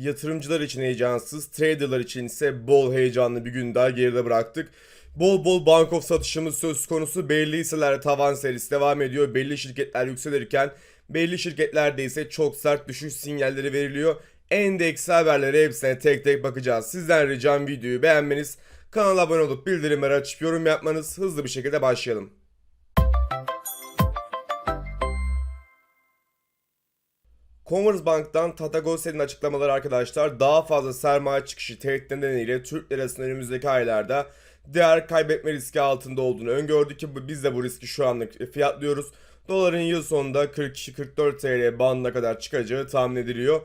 Yatırımcılar için heyecansız, traderlar için ise bol heyecanlı bir gün daha geride bıraktık. Bol bol bankof satışımız söz konusu. Belli hisselerde tavan serisi devam ediyor. Belli şirketler yükselirken belli şirketlerde ise çok sert düşüş sinyalleri veriliyor. Endeksli haberlere hepsine tek tek bakacağız. Sizden ricam videoyu beğenmeniz, kanala abone olup bildirimleri açıp yorum yapmanız hızlı bir şekilde başlayalım. Commerzbank'tan Tata Gossel'in açıklamaları arkadaşlar daha fazla sermaye çıkışı tehdit nedeniyle Türk lirasının önümüzdeki aylarda değer kaybetme riski altında olduğunu öngördük ki biz de bu riski şu anlık fiyatlıyoruz. Doların yıl sonunda 42-44 TL bandına kadar çıkacağı tahmin ediliyor.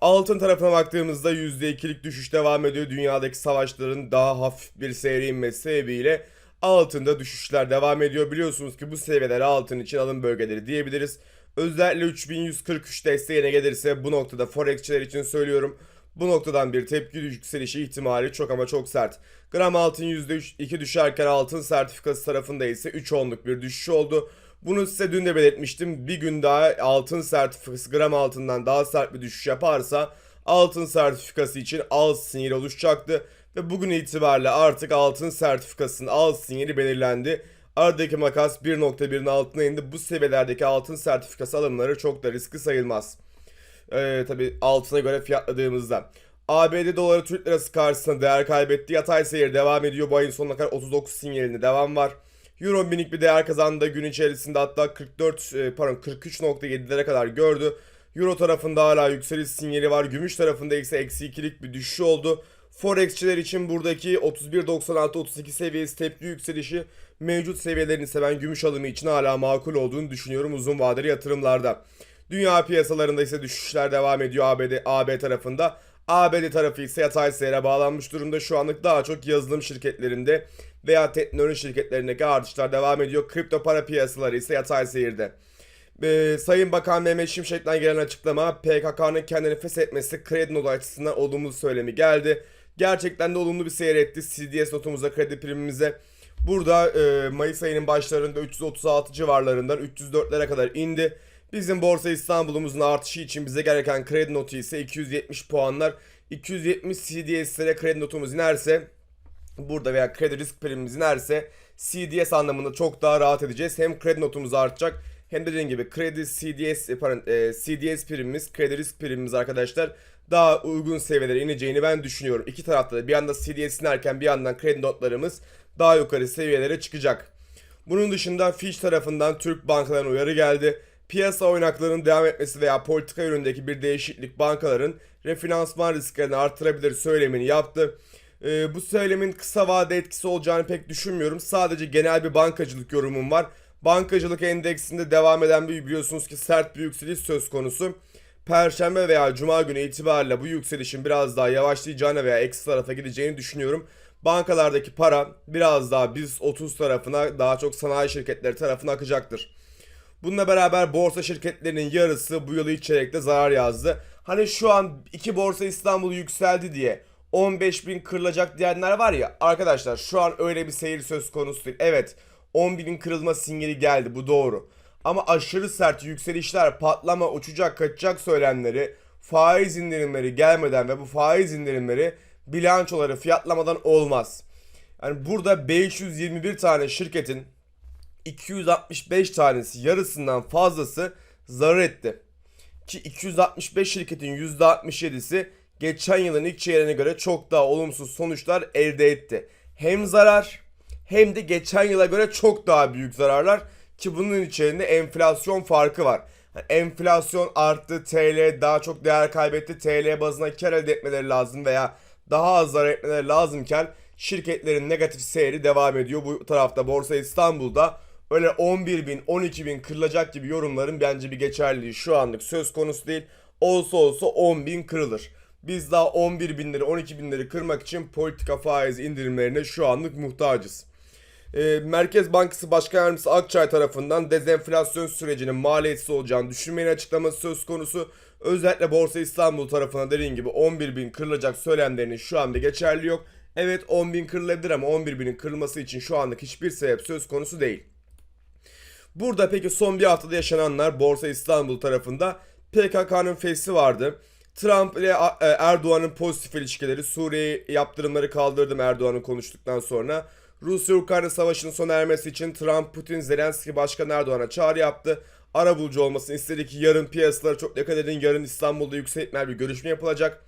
Altın tarafına baktığımızda %2'lik düşüş devam ediyor. Dünyadaki savaşların daha hafif bir seyre inmesi sebebiyle altında düşüşler devam ediyor. Biliyorsunuz ki bu seviyeler altın için alım bölgeleri diyebiliriz. Özellikle 3143 desteğine gelirse bu noktada forexçiler için söylüyorum. Bu noktadan bir tepki yükselişi ihtimali çok ama çok sert. Gram altın %2 düşerken altın sertifikası tarafında ise 3 onluk bir düşüş oldu. Bunu size dün de belirtmiştim. Bir gün daha altın sertifikası gram altından daha sert bir düşüş yaparsa altın sertifikası için al sinyali oluşacaktı. Ve bugün itibariyle artık altın sertifikasının al sinyali belirlendi. Aradaki makas 1.1'in altına indi. Bu seviyelerdeki altın sertifikası alımları çok da riskli sayılmaz. Ee, tabi altına göre fiyatladığımızda. ABD doları Türk lirası karşısında değer kaybetti. Yatay seyir devam ediyor. Bu ayın sonuna kadar 39 sinyalinde devam var. Euro minik bir değer kazandı gün içerisinde hatta 44 e, pardon 43.7'lere kadar gördü. Euro tarafında hala yükseliş sinyali var. Gümüş tarafında ise eksi 2'lik bir düşüş oldu. Forexçiler için buradaki 31.96-32 seviyesi tepki yükselişi mevcut seviyelerin ise ben gümüş alımı için hala makul olduğunu düşünüyorum uzun vadeli yatırımlarda. Dünya piyasalarında ise düşüşler devam ediyor ABD, AB tarafında. ABD tarafı ise yatay seyre bağlanmış durumda. Şu anlık daha çok yazılım şirketlerinde veya teknoloji şirketlerindeki artışlar devam ediyor. Kripto para piyasaları ise yatay seyirde. Ee, Sayın Bakan Mehmet Şimşek'ten gelen açıklama PKK'nın kendini feshetmesi kredi notu açısından olumlu söylemi geldi. Gerçekten de olumlu bir seyretti CDS notumuza kredi primimize. Burada e, Mayıs ayının başlarında 336 civarlarından 304'lere kadar indi. Bizim Borsa İstanbul'umuzun artışı için bize gereken kredi notu ise 270 puanlar. 270 CDS'lere kredi notumuz inerse burada veya kredi risk primimiz inerse CDS anlamında çok daha rahat edeceğiz. Hem kredi notumuz artacak hem de dediğim gibi kredi CDS pardon, e, CDS primimiz, kredi risk primimiz arkadaşlar daha uygun seviyelere ineceğini ben düşünüyorum. İki tarafta da bir yandan CDS inerken bir yandan kredi notlarımız daha yukarı seviyelere çıkacak. Bunun dışında Fitch tarafından Türk bankalarına uyarı geldi. Piyasa oynaklarının devam etmesi veya politika yönündeki bir değişiklik bankaların refinansman risklerini artırabilir söylemini yaptı. Ee, bu söylemin kısa vade etkisi olacağını pek düşünmüyorum. Sadece genel bir bankacılık yorumum var. Bankacılık endeksinde devam eden bir biliyorsunuz ki sert bir yükseliş söz konusu. Perşembe veya Cuma günü itibariyle bu yükselişin biraz daha yavaşlayacağını veya eksi tarafa gideceğini düşünüyorum. Bankalardaki para biraz daha biz 30 tarafına daha çok sanayi şirketleri tarafına akacaktır. Bununla beraber borsa şirketlerinin yarısı bu yıl ilk çeyrekte zarar yazdı. Hani şu an iki borsa İstanbul yükseldi diye 15 bin kırılacak diyenler var ya arkadaşlar şu an öyle bir seyir söz konusu değil. Evet 10 binin kırılma sinyali geldi bu doğru. Ama aşırı sert yükselişler patlama uçacak kaçacak söylemleri faiz indirimleri gelmeden ve bu faiz indirimleri bilançoları fiyatlamadan olmaz. Yani burada 521 tane şirketin 265 tanesi yarısından fazlası zarar etti. Ki 265 şirketin %67'si geçen yılın ilk çeyreğine göre çok daha olumsuz sonuçlar elde etti. Hem zarar hem de geçen yıla göre çok daha büyük zararlar ki bunun içerisinde enflasyon farkı var. Yani enflasyon arttı, TL daha çok değer kaybetti, TL bazına kar elde etmeleri lazım veya daha az zarar etmeleri lazımken şirketlerin negatif seyri devam ediyor. Bu tarafta Borsa İstanbul'da öyle 11 bin 12 bin kırılacak gibi yorumların bence bir geçerliliği şu anlık söz konusu değil. Olsa olsa 10 bin kırılır. Biz daha 11 binleri 12 binleri kırmak için politika faiz indirimlerine şu anlık muhtacız. Ee, Merkez Bankası Başkan Yardımcısı Akçay tarafından dezenflasyon sürecinin maliyetsiz olacağını düşünmeyin açıklaması söz konusu. Özellikle Borsa İstanbul tarafına dediğim gibi 11 bin kırılacak söylemlerinin şu anda geçerli yok. Evet 10 bin kırılabilir ama 11 binin kırılması için şu anlık hiçbir sebep söz konusu değil. Burada peki son bir haftada yaşananlar Borsa İstanbul tarafında PKK'nın fesi vardı. Trump ile e, Erdoğan'ın pozitif ilişkileri, Suriye yaptırımları kaldırdım Erdoğan'ın konuştuktan sonra. Rusya-Ukrayna savaşının sona ermesi için Trump, Putin, Zelenski Başkan Erdoğan'a çağrı yaptı. Ara bulucu olmasını istedi ki yarın piyasalara çok dikkat edin. Yarın İstanbul'da yüksek bir görüşme yapılacak.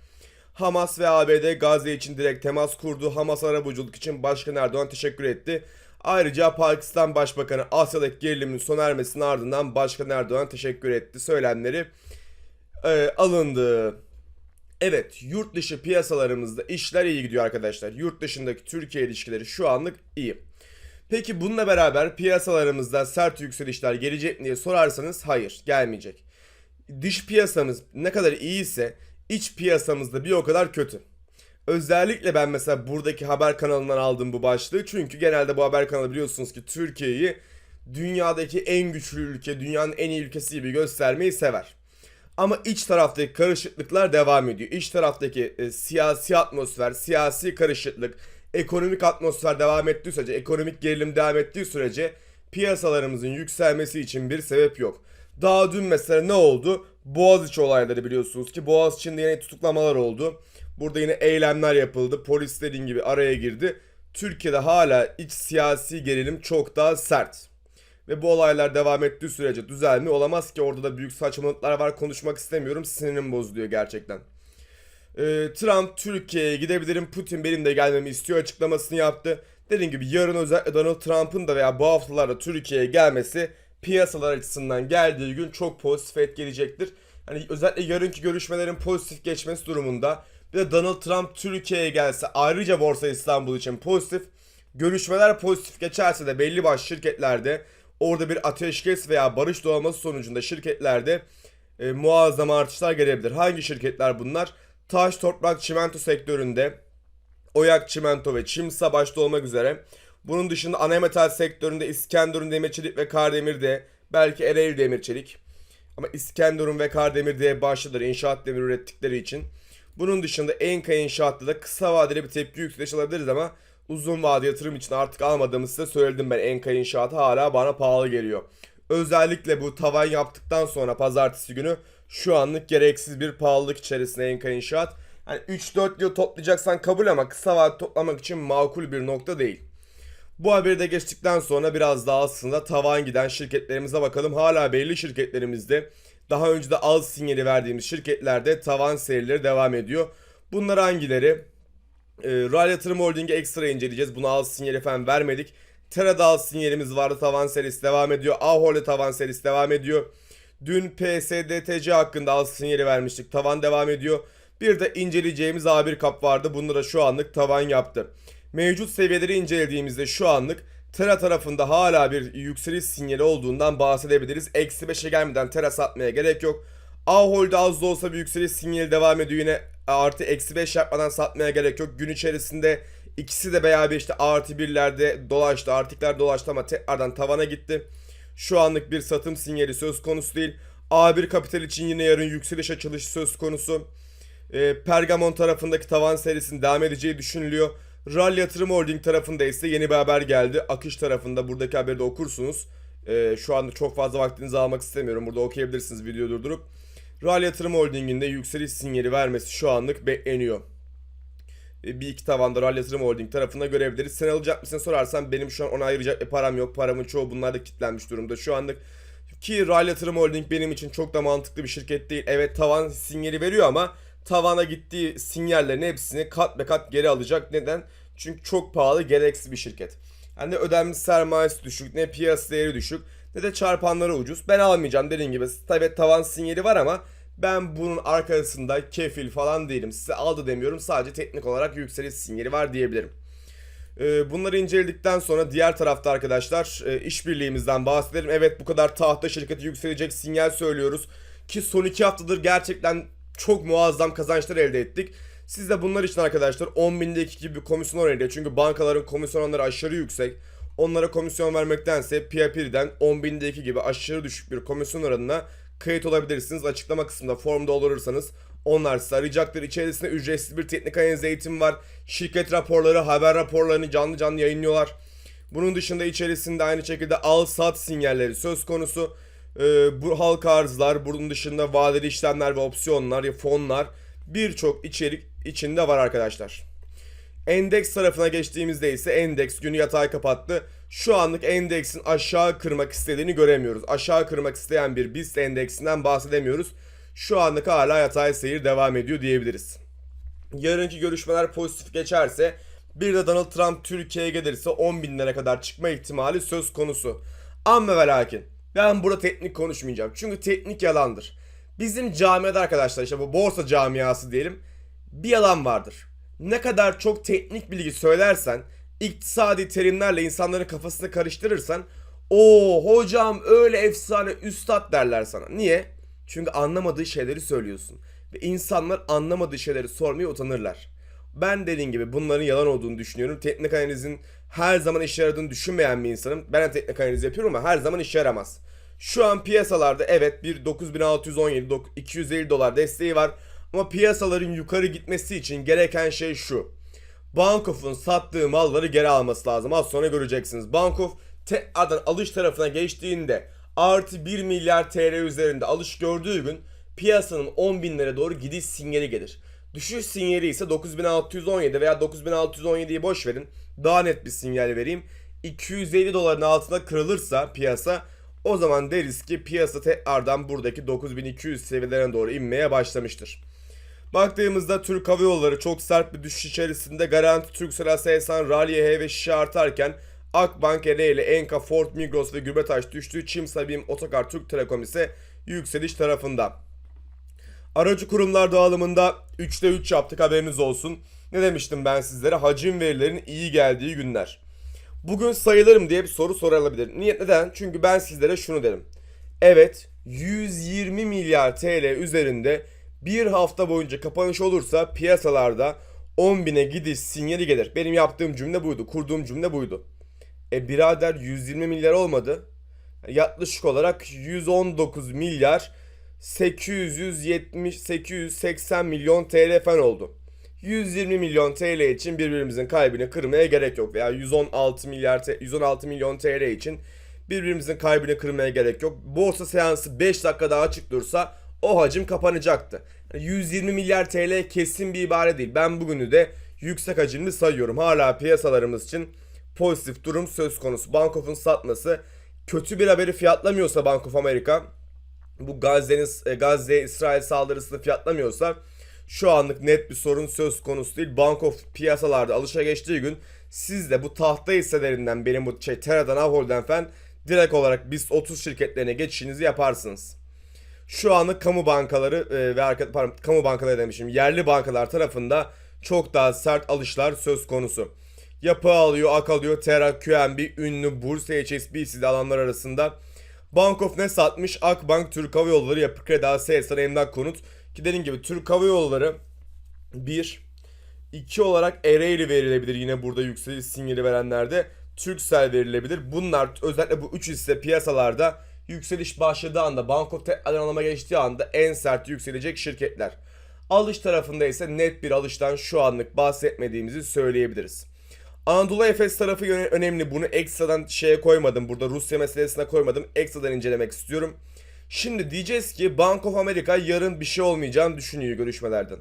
Hamas ve ABD Gazze için direkt temas kurdu. Hamas arabuluculuk için Başkan Erdoğan teşekkür etti. Ayrıca Pakistan Başbakanı Asya'daki gerilimin sona ermesinin ardından Başkan Erdoğan teşekkür etti. Söylemleri e, alındı. Evet, yurt dışı piyasalarımızda işler iyi gidiyor arkadaşlar. Yurt dışındaki Türkiye ilişkileri şu anlık iyi. Peki bununla beraber piyasalarımızda sert yükselişler gelecek mi diye sorarsanız hayır, gelmeyecek. Dış piyasamız ne kadar iyiyse iç piyasamızda bir o kadar kötü. Özellikle ben mesela buradaki haber kanalından aldım bu başlığı. Çünkü genelde bu haber kanalı biliyorsunuz ki Türkiye'yi dünyadaki en güçlü ülke, dünyanın en iyi ülkesi gibi göstermeyi sever. Ama iç taraftaki karışıklıklar devam ediyor. İç taraftaki e, siyasi atmosfer, siyasi karışıklık, ekonomik atmosfer devam ettiği sürece, ekonomik gerilim devam ettiği sürece piyasalarımızın yükselmesi için bir sebep yok. Daha dün mesela ne oldu? Boğaziçi olayları biliyorsunuz ki Boğaziçi'nde yine tutuklamalar oldu. Burada yine eylemler yapıldı. Polis dediğin gibi araya girdi. Türkiye'de hala iç siyasi gerilim çok daha sert. Ve bu olaylar devam ettiği sürece düzelme olamaz ki orada da büyük saçmalıklar var konuşmak istemiyorum sinirim bozuluyor gerçekten. Ee, Trump Türkiye'ye gidebilirim Putin benim de gelmemi istiyor açıklamasını yaptı. Dediğim gibi yarın özellikle Donald Trump'ın da veya bu haftalarda Türkiye'ye gelmesi piyasalar açısından geldiği gün çok pozitif etkileyecektir. Hani özellikle yarınki görüşmelerin pozitif geçmesi durumunda bir de Donald Trump Türkiye'ye gelse ayrıca Borsa İstanbul için pozitif. Görüşmeler pozitif geçerse de belli başlı şirketlerde orada bir ateşkes veya barış doğması sonucunda şirketlerde e, muazzam artışlar gelebilir. Hangi şirketler bunlar? Taş, toprak, çimento sektöründe Oyak Çimento ve Çimsa başta olmak üzere. Bunun dışında ana metal sektöründe İskenderun Demirçelik ve Kardemir'de belki Ereğli Demirçelik. Ama İskenderun ve Kardemir diye başladılar inşaat demiri ürettikleri için. Bunun dışında Enka İnşaat'ta da kısa vadeli bir tepki yükseliş alabiliriz ama uzun vade yatırım için artık almadığımı size söyledim ben. Enka İnşaatı hala bana pahalı geliyor. Özellikle bu tavan yaptıktan sonra pazartesi günü şu anlık gereksiz bir pahalılık içerisinde Enka İnşaat. Yani 3-4 yıl toplayacaksan kabul ama kısa vade toplamak için makul bir nokta değil. Bu haberi de geçtikten sonra biraz daha aslında tavan giden şirketlerimize bakalım. Hala belli şirketlerimizde daha önce de az sinyali verdiğimiz şirketlerde tavan serileri devam ediyor. Bunlar hangileri? E, Ral Yatırım Holding'i ekstra inceleyeceğiz. Buna az sinyali falan vermedik. Tera'da az sinyalimiz vardı. Tavan serisi devam ediyor. Ahol'de tavan serisi devam ediyor. Dün PSDTC hakkında az sinyali vermiştik. Tavan devam ediyor. Bir de inceleyeceğimiz A1 kap vardı. Bunlara şu anlık tavan yaptı. Mevcut seviyeleri incelediğimizde şu anlık Tera tarafında hala bir yükseliş sinyali olduğundan bahsedebiliriz. Eksi 5'e gelmeden Tera satmaya gerek yok. Ahol'de az da olsa bir yükseliş sinyali devam ediyor yine artı eksi 5 yapmadan satmaya gerek yok. Gün içerisinde ikisi de veya bir işte artı birlerde dolaştı artıklar dolaştı ama tekrardan tavana gitti. Şu anlık bir satım sinyali söz konusu değil. A1 Kapital için yine yarın yükseliş açılışı söz konusu. E, Pergamon tarafındaki tavan serisinin devam edeceği düşünülüyor. RAL Yatırım Holding tarafında ise yeni bir haber geldi. Akış tarafında buradaki haberi de okursunuz. Ee, şu anda çok fazla vaktinizi almak istemiyorum. Burada okuyabilirsiniz video durdurup. RAL Yatırım Holding'in de yükseliş sinyali vermesi şu anlık bekleniyor. Ee, bir iki tavanda RAL Yatırım Holding tarafında görebiliriz. Sen alacak mısın sorarsan benim şu an ona ayıracak bir param yok. Paramın çoğu bunlarda kilitlenmiş durumda. Şu anlık ki RAL Yatırım Holding benim için çok da mantıklı bir şirket değil. Evet tavan sinyali veriyor ama tavana gittiği sinyallerin hepsini kat be kat geri alacak. Neden? Çünkü çok pahalı gereksiz bir şirket. Yani ödenmiş sermayesi düşük, ne piyasa değeri düşük, ne de çarpanları ucuz. Ben almayacağım dediğim gibi. Tabi tavan sinyali var ama ben bunun arkasında kefil falan değilim. Size aldı demiyorum. Sadece teknik olarak yükseliş sinyali var diyebilirim. Ee, Bunları inceledikten sonra diğer tarafta arkadaşlar e, işbirliğimizden bahsedelim. Evet bu kadar tahta şirketi yükselecek sinyal söylüyoruz. Ki son iki haftadır gerçekten çok muazzam kazançlar elde ettik. Siz de bunlar için arkadaşlar 10 bindeki gibi bir komisyon oranıyla çünkü bankaların komisyon oranları aşırı yüksek. Onlara komisyon vermektense PIP'den 10 bindeki gibi aşırı düşük bir komisyon oranına kayıt olabilirsiniz. Açıklama kısmında formda olursanız onlar sizi arayacaktır. İçerisinde ücretsiz bir teknik analiz eğitim var. Şirket raporları, haber raporlarını canlı canlı yayınlıyorlar. Bunun dışında içerisinde aynı şekilde al sat sinyalleri söz konusu. e, bu halka arzlar, bunun dışında vadeli işlemler ve opsiyonlar, ya fonlar birçok içerik içinde var arkadaşlar. Endeks tarafına geçtiğimizde ise endeks günü yatay kapattı. Şu anlık endeksin aşağı kırmak istediğini göremiyoruz. Aşağı kırmak isteyen bir BIST endeksinden bahsedemiyoruz. Şu anlık hala yatay seyir devam ediyor diyebiliriz. Yarınki görüşmeler pozitif geçerse bir de Donald Trump Türkiye'ye gelirse 10 binlere kadar çıkma ihtimali söz konusu. Ama ve lakin ben burada teknik konuşmayacağım. Çünkü teknik yalandır. Bizim camiada arkadaşlar işte bu borsa camiası diyelim bir yalan vardır. Ne kadar çok teknik bilgi söylersen, iktisadi terimlerle insanların kafasını karıştırırsan o hocam öyle efsane üstad derler sana. Niye? Çünkü anlamadığı şeyleri söylüyorsun. Ve insanlar anlamadığı şeyleri sormaya utanırlar. Ben dediğim gibi bunların yalan olduğunu düşünüyorum. Teknik analizin her zaman işe yaradığını düşünmeyen bir insanım. Ben de teknik analiz yapıyorum ama her zaman işe yaramaz. Şu an piyasalarda evet bir 9617 dok- 250 dolar desteği var. Ama piyasaların yukarı gitmesi için gereken şey şu. Bankof'un sattığı malları geri alması lazım. Az sonra göreceksiniz. Bankof tekrardan alış tarafına geçtiğinde artı 1 milyar TL üzerinde alış gördüğü gün piyasanın 10 binlere doğru gidiş sinyali gelir. Düşüş sinyali ise 9617 veya 9617'yi boş verin. Daha net bir sinyal vereyim. 250 doların altına kırılırsa piyasa o zaman deriz ki piyasa tekrardan buradaki 9200 seviyelerine doğru inmeye başlamıştır. Baktığımızda Türk Hava Yolları çok sert bir düşüş içerisinde Garanti, Turkcell, Aselsan, Ralliye ve Şişe artarken Akbank, Ereğli, Enka, Ford, Migros ve Gübretaş düştü. Çimsa, BİM, Otokar, Türk Telekom ise yükseliş tarafında. Aracı kurumlar dağılımında 3'te 3 yaptık haberiniz olsun. Ne demiştim ben sizlere? Hacim verilerin iyi geldiği günler. Bugün sayılırım diye bir soru sorulabilir. Niye? Neden? Çünkü ben sizlere şunu derim. Evet 120 milyar TL üzerinde bir hafta boyunca kapanış olursa piyasalarda 10 bine gidiş sinyali gelir. Benim yaptığım cümle buydu. Kurduğum cümle buydu. E birader 120 milyar olmadı. Yaklaşık olarak 119 milyar 870 880 milyon TL falan oldu. 120 milyon TL için birbirimizin kalbini kırmaya gerek yok veya 116 milyar T- 116 milyon TL için birbirimizin kalbini kırmaya gerek yok. Borsa seansı 5 dakika daha açık dursa o hacim kapanacaktı. Yani 120 milyar TL kesin bir ibare değil. Ben bugünü de yüksek hacimli sayıyorum. Hala piyasalarımız için pozitif durum söz konusu. Bank of'un satması kötü bir haberi fiyatlamıyorsa Bank of America bu Gazze'nin e, Gazze İsrail saldırısını fiyatlamıyorsa şu anlık net bir sorun söz konusu değil. Bank of piyasalarda alışa geçtiği gün siz de bu tahta hisselerinden benim bu şey Terra'dan Ahol'den falan direkt olarak BIST 30 şirketlerine geçişinizi yaparsınız. Şu anlık kamu bankaları e, ve arka, pardon, kamu bankaları demişim yerli bankalar tarafında çok daha sert alışlar söz konusu. Yapı alıyor, ak alıyor, Terra, QNB, ünlü Bursa, HSBC alanlar arasında. Bank of ne satmış? Akbank, Türk Hava Yolları, Yapı Kredi, Aselsan, Emlak Konut. Ki dediğim gibi Türk Hava Yolları 1, 2 olarak Ereğli verilebilir yine burada yükseliş sinyali verenlerde. Turkcell verilebilir. Bunlar özellikle bu 3 hisse piyasalarda yükseliş başladığı anda Bank of tekrardan alıma geçtiği anda en sert yükselecek şirketler. Alış tarafında ise net bir alıştan şu anlık bahsetmediğimizi söyleyebiliriz. Anadolu Efes tarafı önemli. Bunu ekstradan şeye koymadım. Burada Rusya meselesine koymadım. Ekstradan incelemek istiyorum. Şimdi diyeceğiz ki Bank of America yarın bir şey olmayacağını düşünüyor görüşmelerden.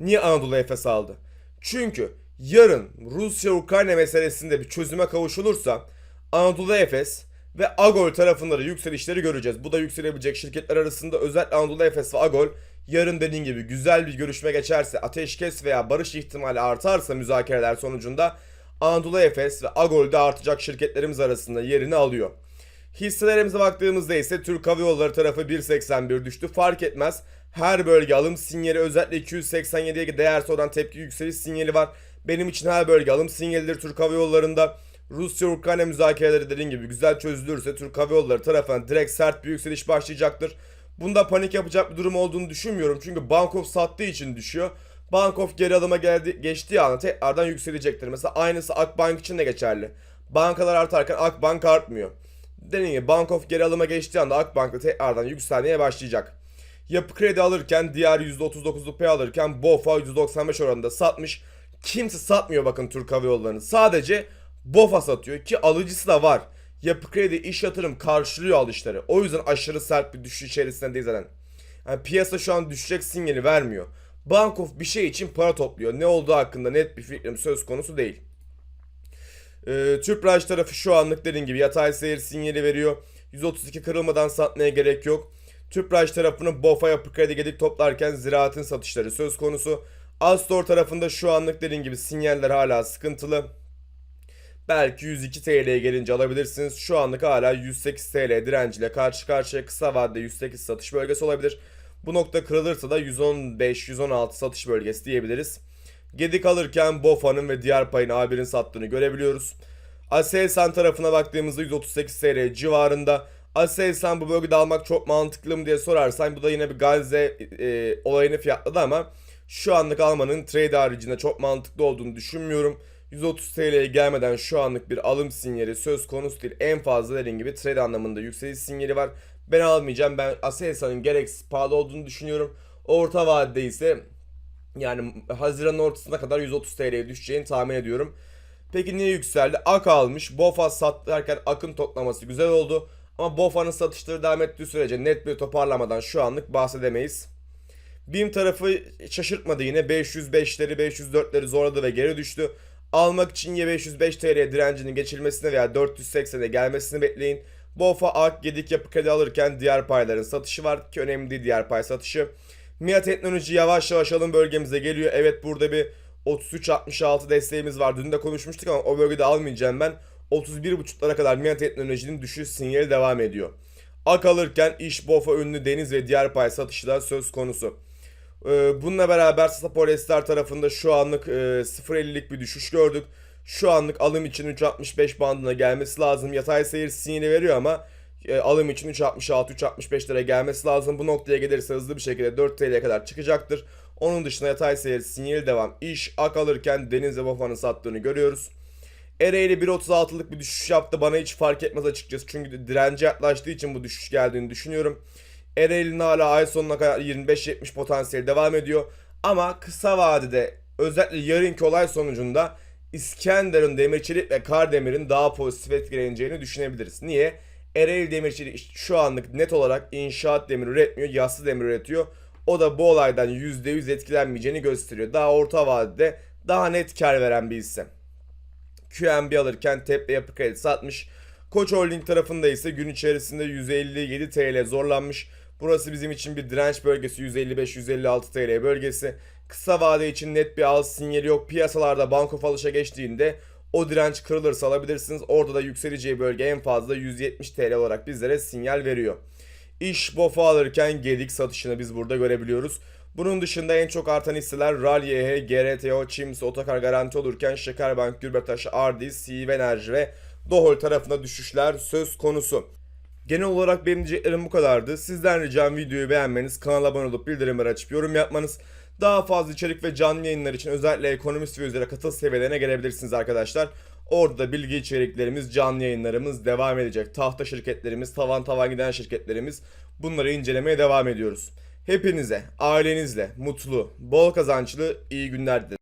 Niye Anadolu Efes aldı? Çünkü yarın Rusya-Ukrayna meselesinde bir çözüme kavuşulursa Anadolu Efes ve Agol tarafında da yükselişleri göreceğiz. Bu da yükselebilecek şirketler arasında özellikle Anadolu Efes ve Agol yarın dediğim gibi güzel bir görüşme geçerse ateşkes veya barış ihtimali artarsa müzakereler sonucunda Anadolu Efes ve Agol'de artacak şirketlerimiz arasında yerini alıyor. Hisselerimize baktığımızda ise Türk Hava Yolları tarafı 1.81 düştü. Fark etmez. Her bölge alım sinyali özellikle 287'ye değer sonradan tepki yükseliş sinyali var. Benim için her bölge alım sinyalidir Türk Hava Yolları'nda. Rusya-Ukrayna müzakereleri dediğim gibi güzel çözülürse Türk Hava Yolları tarafından direkt sert bir yükseliş başlayacaktır. Bunda panik yapacak bir durum olduğunu düşünmüyorum. Çünkü Bankof sattığı için düşüyor. Bankof geri alıma geldi, geçtiği anda tekrardan yükselecektir. Mesela aynısı Akbank için de geçerli. Bankalar artarken Akbank artmıyor. Dediğim gibi Bankof geri alıma geçtiği anda Akbank da tekrardan yükselmeye başlayacak. Yapı kredi alırken diğer %39'luk pay alırken BOFA %95 oranında satmış. Kimse satmıyor bakın Türk Hava Yolları'nı. Sadece BOFA satıyor ki alıcısı da var. Yapı kredi iş yatırım karşılıyor alışları. O yüzden aşırı sert bir düşüş içerisindeyiz zaten. Yani piyasa şu an düşecek sinyali vermiyor. Bankof bir şey için para topluyor. Ne olduğu hakkında net bir fikrim söz konusu değil. Ee, Tüpraş tarafı şu anlık dediğim gibi yatay seyir sinyali veriyor. 132 kırılmadan satmaya gerek yok. Tüpraş tarafını BOFA yapı kredi gedik toplarken ziraatın satışları söz konusu. Astor tarafında şu anlık dediğim gibi sinyaller hala sıkıntılı. Belki 102 TL'ye gelince alabilirsiniz. Şu anlık hala 108 TL direnciyle karşı karşıya kısa vadede 108 satış bölgesi olabilir. Bu nokta kırılırsa da 115-116 satış bölgesi diyebiliriz. Gedik alırken BOFA'nın ve diğer payın A1'in sattığını görebiliyoruz. Aselsan tarafına baktığımızda 138 TL civarında. Aselsan bu bölgede almak çok mantıklı mı diye sorarsan bu da yine bir Gazze e, olayını fiyatladı ama şu anlık almanın trade haricinde çok mantıklı olduğunu düşünmüyorum. 130 TL'ye gelmeden şu anlık bir alım sinyali söz konusu değil. En fazla dediğim gibi trade anlamında yükseliş sinyali var. Ben almayacağım. Ben Aselsan'ın gereksiz pahalı olduğunu düşünüyorum. Orta vadede ise yani Haziran'ın ortasına kadar 130 TL'ye düşeceğini tahmin ediyorum. Peki niye yükseldi? AK almış. BOFA satarken akın toplaması güzel oldu. Ama BOFA'nın satışları devam ettiği sürece net bir toparlamadan şu anlık bahsedemeyiz. BİM tarafı şaşırtmadı yine. 505'leri 504'leri zorladı ve geri düştü. Almak için ya 505 TL direncinin geçilmesini veya 480'e gelmesini bekleyin. BOFA, AK, Gedik yapı kredi alırken diğer payların satışı var ki önemli değil diğer pay satışı. MIA Teknoloji yavaş yavaş alım bölgemize geliyor. Evet burada bir 33.66 desteğimiz var. Dün de konuşmuştuk ama o bölgede almayacağım ben. 31.5'lara kadar MIA Teknoloji'nin düşüş sinyali devam ediyor. AK alırken iş BOFA ünlü deniz ve diğer pay satışı da söz konusu. Ee, Bununla beraber Saporesler tarafında şu anlık e, 0.50'lik bir düşüş gördük. Şu anlık alım için 3.65 bandına gelmesi lazım. Yatay seyir sinyali veriyor ama e, alım için 3.66-3.65 lira gelmesi lazım. Bu noktaya gelirse hızlı bir şekilde 4 TL'ye kadar çıkacaktır. Onun dışında yatay seyir sinyali devam. İş ak alırken Deniz ve Bofa'nın sattığını görüyoruz. Ereğli 1.36'lık bir düşüş yaptı. Bana hiç fark etmez açıkçası. Çünkü direnci yaklaştığı için bu düşüş geldiğini düşünüyorum. Ereğli'nin hala ay sonuna kadar 25-70 potansiyeli devam ediyor. Ama kısa vadede özellikle yarınki olay sonucunda İskenderun Demirçelik ve Kardemir'in daha pozitif etkileneceğini düşünebiliriz. Niye? Ereğli Demirçelik şu anlık net olarak inşaat demiri üretmiyor, yassı demir üretiyor. O da bu olaydan %100 etkilenmeyeceğini gösteriyor. Daha orta vadede daha net kar veren bir hisse. QNB alırken Tepe Yapı Kredi satmış. Koç Holding tarafında ise gün içerisinde 157 TL zorlanmış. Burası bizim için bir direnç bölgesi 155-156 TL bölgesi. Kısa vade için net bir al sinyali yok. Piyasalarda banko alışa geçtiğinde o direnç kırılırsa alabilirsiniz. Orada da yükseleceği bölge en fazla 170 TL olarak bizlere sinyal veriyor. İş BOFA alırken gedik satışını biz burada görebiliyoruz. Bunun dışında en çok artan hisseler RAL, YH, GRTO, Çims, Otokar Garanti olurken Şekerbank, Gürbetaş, Ardi, Siv Enerji ve Dohol tarafında düşüşler söz konusu. Genel olarak benim diyeceklerim bu kadardı. Sizden ricam videoyu beğenmeniz, kanala abone olup bildirimleri açıp yorum yapmanız. Daha fazla içerik ve canlı yayınlar için özellikle ekonomist ve üzere katıl seviyelerine gelebilirsiniz arkadaşlar. Orada da bilgi içeriklerimiz, canlı yayınlarımız devam edecek. Tahta şirketlerimiz, tavan tavan giden şirketlerimiz bunları incelemeye devam ediyoruz. Hepinize, ailenizle mutlu, bol kazançlı iyi günler dilerim.